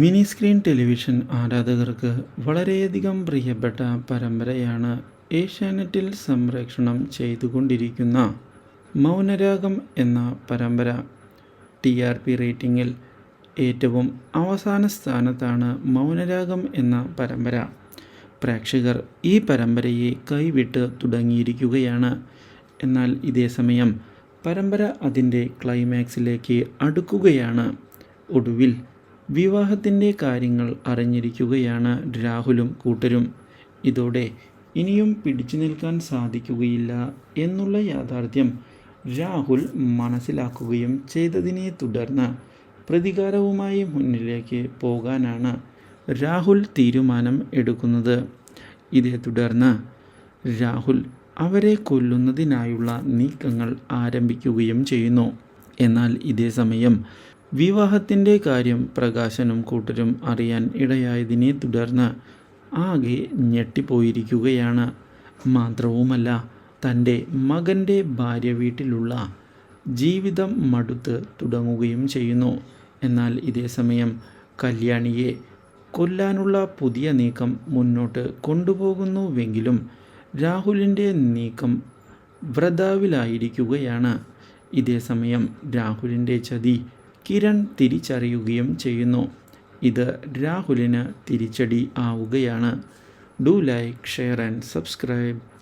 Mini screen television ആരാധകർക്ക് വളരെയധികം പ്രിയപ്പെട്ട പരമ്പരയാണ് ഏഷ്യാനെറ്റിൽ സംപ്രേക്ഷണം ചെയ്തുകൊണ്ടിരിക്കുന്ന മൗനരാഗം എന്ന പരമ്പര. ടി ആർ പി റേറ്റിംഗിൽ ഏറ്റവും അവസാന സ്ഥാനത്താണ് മൗനരാഗം എന്ന പരമ്പര. പ്രേക്ഷകർ ഈ പരമ്പരയെ കൈവിട്ട് തുടങ്ങിയിരിക്കുകയാണ്. എന്നാൽ ഇതേസമയം പരമ്പര അതിന്റെ ക്ലൈമാക്സിലേക്ക് അടുക്കുകയാണ്. ഒടുവിൽ വിവാഹത്തിന്റെ കാര്യങ്ങൾ അറിഞ്ഞിരിക്കുകയാണ് രാഹുലും കൂട്ടരും. ഇതോടെ ഇനിയും പിടിച്ചു നിൽക്കാൻ സാധിക്കുകയില്ല എന്നുള്ള യാഥാർത്ഥ്യം രാഹുൽ മനസ്സിലാക്കുകയും ചെയ്തതിനെ തുടർന്ന് പ്രതികാരവുമായി മുന്നിലേക്ക് പോകാനാണ് രാഹുൽ തീരുമാനം എടുക്കുന്നത്. ഇതേ തുടർന്ന് രാഹുൽ അവരെ കൊല്ലുന്നതിനായുള്ള നീക്കങ്ങൾ ആരംഭിക്കുകയും ചെയ്യുന്നു. എന്നാൽ ഇതേ സമയം വിവാഹത്തിന്റെ കാര്യം പ്രകാശനും കൂട്ടരും അറിയാൻ ഇടയായതിനെ തുടർന്ന് ആകെ ഞെട്ടിപ്പോയിരിക്കുകയാണ്. മാത്രവുമല്ല തന്റെ മകന്റെ ഭാര്യ വീട്ടിലുള്ള ജീവിതം മടുത്ത് തുടങ്ങുകയും ചെയ്യുന്നു. എന്നാൽ ഇതേസമയം കല്യാണിയെ കൊല്ലാനുള്ള പുതിയ നീക്കം മുന്നോട്ട് കൊണ്ടുപോകുന്നുവെങ്കിലും രാഹുലിന്റെ നീക്കം വ്രതാവിലായിരിക്കുകയാണ്. ഇതേസമയം രാഹുലിന്റെ ചതി കിരൺ തിരിച്ചറിയുകയും ചെയ്യുന്നു. ഇത് രാഹുലിന് തിരിച്ചടി ആവുകയാണ്. Do like share and subscribe.